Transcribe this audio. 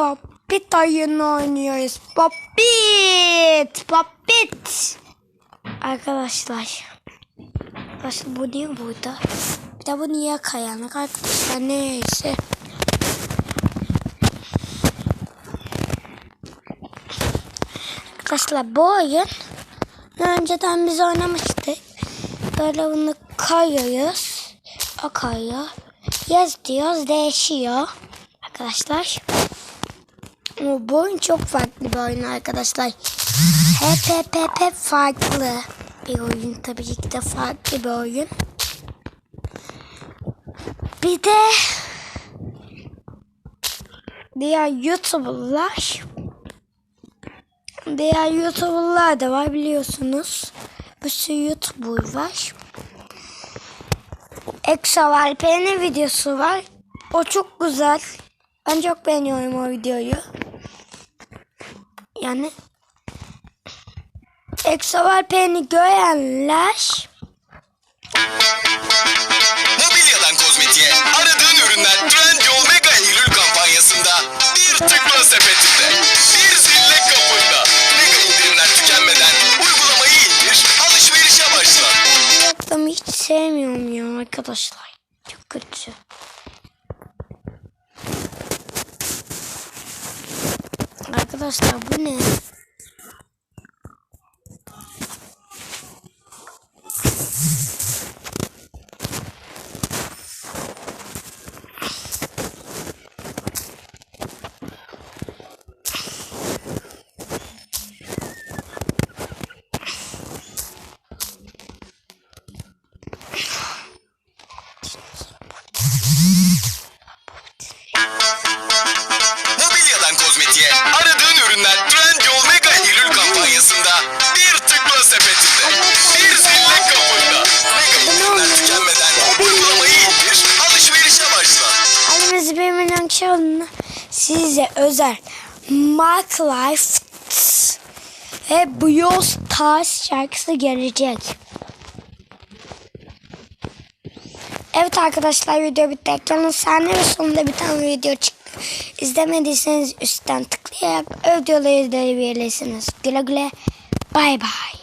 Popit oyunu oynuyoruz. Popit. Popit. Arkadaşlar. Arkadaşlar bu niye burada? Bir de bu niye kayanık arkadaşlar neyse. Arkadaşlar bu oyun önceden biz oynamıştık. Böyle bunu kayıyoruz. O kayıyor. Yaz diyoruz değişiyor. Arkadaşlar. Bu oyun çok farklı bir oyun arkadaşlar. Hep hep hep hep farklı bir oyun. Tabii ki de farklı bir oyun. Bir de diğer YouTuber'lar diğer YouTuber'lar da var biliyorsunuz. Bir sürü YouTuber var. Exo Alper'in videosu var. O çok güzel. Ben çok beğeniyorum o videoyu. Yani Exo Alper'i görenler Mobilyadan kozmetiğe aradığın ürünler Trendyol Mega Eylül kampanyasında bir tıkla sepetinde. Bir zille kapında. Mega indirimler tükenmeden uygulamayı indir, alışverişe başla. reklamı hiç sevmiyorum ya arkadaşlar. Çok kötü. Arkadaşlar bu ne? Halimiz bir milyon çalını size özel Mark Life ve Brawl Stars şarkısı gelecek. Evet arkadaşlar video bitti. Ekranın sahne ve sonunda bir tane video çıktı. İzlemediyseniz üstten tıklayarak videoları izleyebilirsiniz. Güle güle. Bay bay.